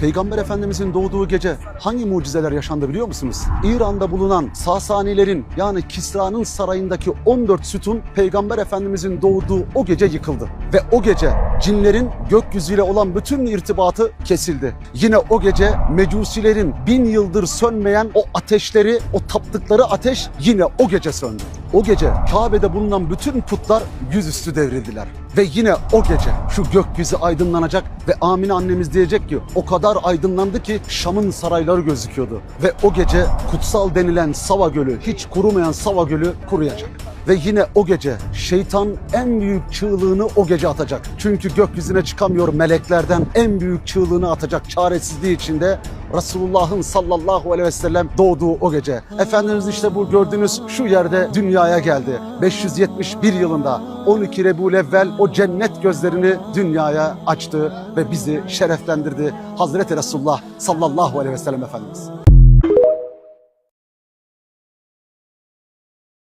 Peygamber Efendimizin doğduğu gece hangi mucizeler yaşandı biliyor musunuz? İran'da bulunan Sasanilerin yani Kisra'nın sarayındaki 14 sütun Peygamber Efendimizin doğduğu o gece yıkıldı. Ve o gece cinlerin gökyüzüyle olan bütün irtibatı kesildi. Yine o gece mecusilerin bin yıldır sönmeyen o ateşleri, o taptıkları ateş yine o gece söndü. O gece Kabe'de bulunan bütün putlar yüzüstü devrildiler. Ve yine o gece şu gökyüzü aydınlanacak ve Amine annemiz diyecek ki o kadar aydınlandı ki Şam'ın sarayları gözüküyordu. Ve o gece kutsal denilen Sava Gölü, hiç kurumayan Sava Gölü kuruyacak. Ve yine o gece şeytan en büyük çığlığını o gece atacak. Çünkü gökyüzüne çıkamıyor meleklerden en büyük çığlığını atacak çaresizliği içinde Resulullah'ın sallallahu aleyhi ve sellem doğduğu o gece. Efendimiz işte bu gördüğünüz şu yerde dünyaya geldi. 571 yılında 12 Rebul evvel o cennet gözlerini dünyaya açtı ve bizi şereflendirdi. Hazreti Resulullah sallallahu aleyhi ve sellem Efendimiz.